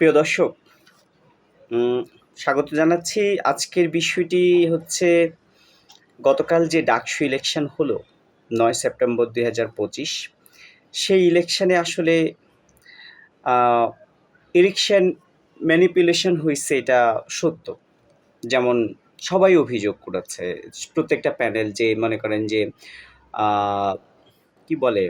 প্রিয় দর্শক স্বাগত জানাচ্ছি। আজকের বিষয়টি হচ্ছে গতকাল যে ডাকসু ইলেকশন হলো, নয় সেপ্টেম্বর দুই হাজার পঁচিশ, সেই ইলেকশনে আসলে ইলেকশন ম্যানিপুলেশন হয়েছে এটা সত্য। যেমন সবাই অভিযোগ করেছে, প্রত্যেকটা প্যানেল যে মনে করেন যে কি বলে,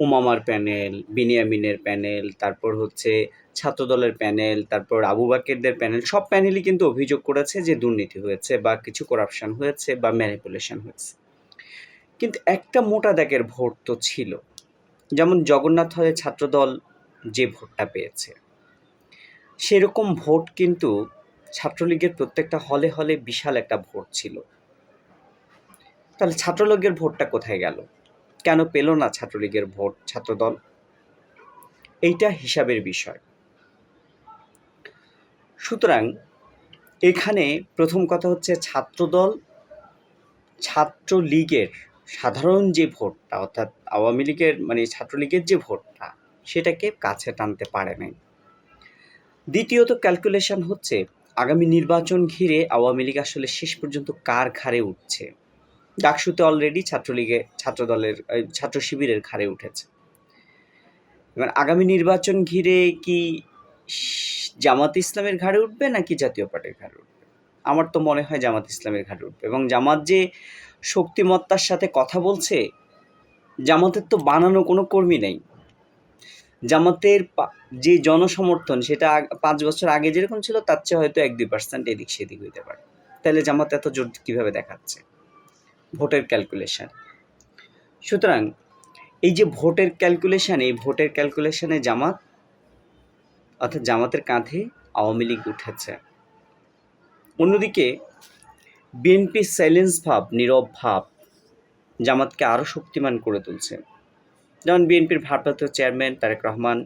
উমামার প্যানেল, বিনিয়ামিনের প্যানেল, তারপর হচ্ছে ছাত্রদলের প্যানেল, তারপর আবু বাকেরদের প্যানেল, সব প্যানেলই কিন্তু অভিযোগ করেছে যে দুর্নীতি হয়েছে বা কিছু করাপশন হয়েছে বা ম্যানিপুলেশন হয়েছে। কিন্তু একটা মোটা দাগের ভোট তো ছিল। যেমন জগন্নাথ হলে ছাত্রদল যে ভোটটা পেয়েছে। সেরকম ভোট কিন্তু ছাত্রলীগের প্রত্যেকটা হলে হলে বিশাল একটা ভোট ছিল। তাহলে ছাত্রলীগের ভোটটা কোথায় গেল? কেন পেল না ছাত্রলীগের ভোট, ছাত্রদল? এইটা হিসাবের বিষয়। সুতরাং এখানে প্রথম কথা হচ্ছে ছাত্রদল, ছাত্রলীগের সাধারণ যে ভোটটা, অর্থাৎ আওয়ামী লীগের মানে ছাত্রলীগের যে ভোটটা, সেটাকে কাছে টানতে পারে নাই। দ্বিতীয়ত ক্যালকুলেশন হচ্ছে আগামী নির্বাচন ঘিরে আওয়ামী লীগ আসলে শেষ পর্যন্ত কার ঘাড়ে উঠছে? ডাকসুতে অলরেডি ছাত্রলীগে, ছাত্রদলের ছাত্র শিবিরের ঘাড়ে উঠেছে। এবার আগামী নির্বাচন ঘিরে কি জামাত ইসলামের ঘাড়ে উঠবে নাকি জাতীয় পার্টির ঘাড়ে উঠবে? আমার তো মনে হয় জামাত ইসলামের ঘাড়ে উঠবে এবং জামাত যে শক্তিমত্তার সাথে কথা বলছে, জামাতের তো বানানো কোনো কর্মী নেই। জামাতের যে জনসমর্থন সেটা পাঁচ বছর আগে যেরকম ছিল, তার চেয়ে হয়তো এক দুই পার্সেন্ট এদিক সেদিক হইতে পারে। তাহলে জামাত এত জোর কীভাবে দেখাচ্ছে? ভোটের ক্যালকুলেশন সুতরাং এই যে ভোটের ক্যালকুলেশন এই ভোটের ক্যালকুলেশনে জামাত অর্থাৎ জামাতের কাঁধে আওয়ামী লীগ উঠেছে। অন্যদিকে, বিএনপি সাইলেন্স ভাব, নীরব ভাব জামাতকে আরও শক্তিমান করে তুলছে। যেমন বিএনপির ভারপ্রাপ্ত চেয়ারম্যান তারেক রহমান,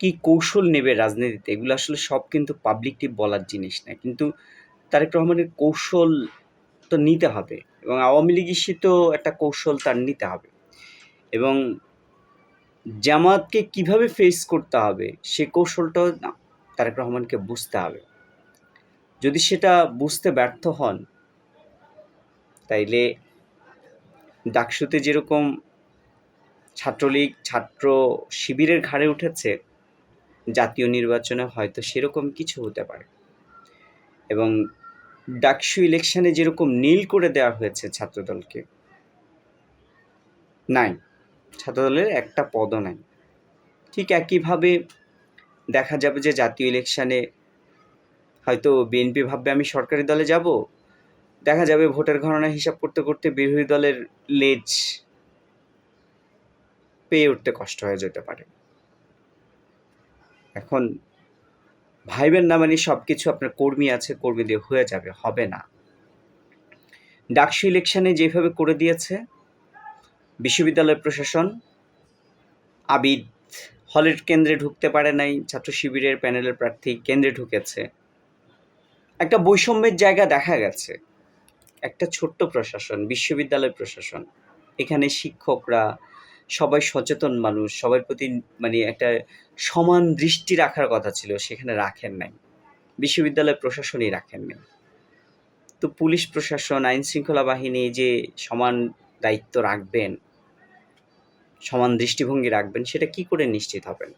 কি কৌশল নেবে রাজনীতিতে? এগুলো আসলে সব কিন্তু পাবলিকলি বলার জিনিস না। কিন্তু তারেক রহমানের কৌশল তো নিতে হবে এবং আওয়ামী লীগ তো একটা কৌশল তার নিতে হবে। এবং জামাতকে কীভাবে ফেস করতে হবে, সে কৌশলটাও তারেক রহমানকে বুঝতে হবে। যদি সেটা বুঝতে ব্যর্থ হন, তাইলে ডাকসুতে যেরকম ছাত্রলীগ, ছাত্র শিবিরের ঘাড়ে উঠেছে, জাতীয় নির্বাচনে হয়তো সেরকম কিছু হতে পারে। এবং ডাকসু ইলেকশনে যেরকম নীল করে দেওয়া হয়েছে ছাত্রদলকে, নাই। ছাত্রদলের একটা পদও নাই। ঠিক একইভাবে দেখা যাবে যে জাতীয় ইলেকশনে হয়তো বিএনপি ভাববে, আমি সরকারি দলে যাব। দেখা যাবে ভোটের গণনা হিসাব করতে করতে বিরোধী দলের লেজ পেয়ে উঠতে কষ্ট হয়ে যেতে পারে। এখন ভাইবেন না মানে সব কিছু আপনার কর্মী আছে, কর্মী দিয়ে হয়ে যাবে, হবে না। ডাকসু ইলেকশানে যেভাবে করে দিয়েছে বিশ্ববিদ্যালয় প্রশাসন আবিদ হলের কেন্দ্রে ঢুকতে পারে নাই, ছাত্র শিবিরের প্যানেলের প্রার্থী কেন্দ্রে ঢুকেছে। একটা বৈষম্যের জায়গা দেখা গেছে। একটা ছোট্ট প্রশাসন, বিশ্ববিদ্যালয় প্রশাসন, এখানে শিক্ষকরা, সবাই সচেতন মানুষ, সবার প্রতি মানে একটা সমান দৃষ্টি রাখার কথা ছিল, সেখানে রাখেন নাই। বিশ্ববিদ্যালয় প্রশাসনই রাখেন নাই। তো পুলিশ প্রশাসন আইন শৃঙ্খলা বাহিনী যে সমান দায়িত্ব রাখবেন সমান দৃষ্টিভঙ্গি রাখবেন, সেটা কি করে নিশ্চিত হবেন?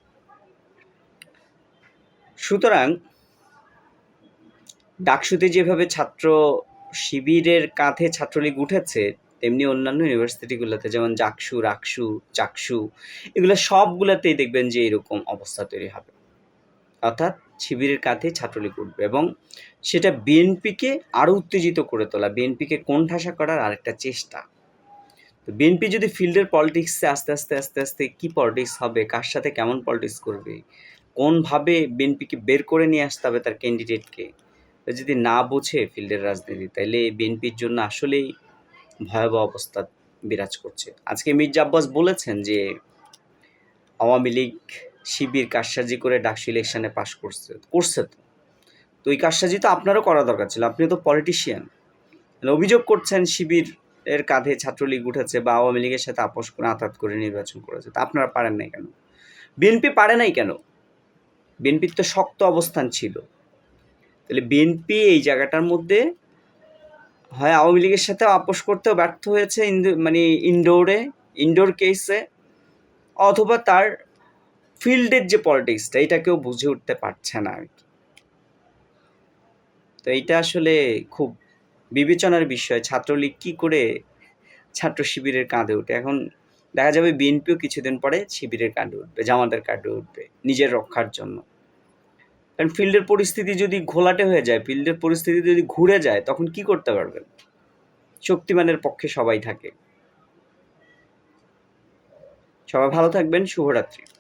সুতরাং ডাকসুতে যেভাবে ছাত্র শিবিরের কাঁধে ছাত্রলীগ উঠেছে, তেমনি অন্যান্য ইউনিভার্সিটিগুলোতে যেমন জাকসু, রাকসু, চাকসু, এগুলো সবগুলোতেই দেখবেন যে এরকম অবস্থা তৈরি হবে। অর্থাৎ শিবিরের কাঁধে ছাত্রলীগ উঠবে এবং সেটা বিএনপিকে আরও উত্তেজিত করে তোলা, বিএনপিকে কোণঠাসা করার আরেকটা চেষ্টা। তো বিএনপি যদি ফিল্ডের পলিটিক্সে আস্তে আস্তে আস্তে আস্তে কী পলিটিক্স হবে? কার সাথে কেমন পলিটিক্স করবে? কোনভাবে বিএনপিকে বের করে নিয়ে আসতে হবে তার ক্যান্ডিডেটকে যদি না বোঝে ফিল্ডের রাজনীতি, তাইলে বিএনপির জন্য আসলেই ভয়াবহ অবস্থা বিরাজ করছে। আজকে মির্জা আব্বাস বলেছেন যে, আওয়ামী লীগ শিবির কারসাজি করে ডাকসু ইলেকশনে পাশ করছে করছে তো। তো এই কারসাজি তো আপনারও করা দরকার ছিল আপনি তো পলিটিশিয়ান অভিযোগ করছেন শিবির এর কাঁধে ছাত্রলীগ উঠেছে বা আওয়ামী লীগের সাথে আপোষ করে আতাত করে নির্বাচন করেছে, তা আপনারা পারেন নাই কেন? বিএনপি পারে নাই কেন? বিএনপির তো শক্ত অবস্থান ছিল। তাহলে বিএনপি এই জায়গাটার মধ্যে হয় আওয়ামী লীগের সাথে আপোষ করতেও ব্যর্থ হয়েছে মানে ইনডোরে, ইনডোর কেসে, অথবা তার ফিল্ডের যে পলিটিক্সটা এটা কেউ বুঝে উঠতে পারছে না আর কি। তো এইটা আসলে খুব বিবেচনার বিষয়, ছাত্রলীগ কি করে ছাত্র শিবিরের কাঁধে উঠে? এখন দেখা যাবে বিএনপিও কিছুদিন পরে শিবিরের কাঁধে উঠবে, জামাতের কাঁধে উঠবে, নিজের রক্ষার জন্য। কারণ ফিল্ডের পরিস্থিতি যদি ঘোলাটে হয়ে যায়, ফিল্ডের পরিস্থিতি যদি ঘুরে যায়, তখন কি করতে পারবেন? শক্তিমানের পক্ষে সবাই থাকে। সবাই ভালো থাকবেন, শুভরাত্রি।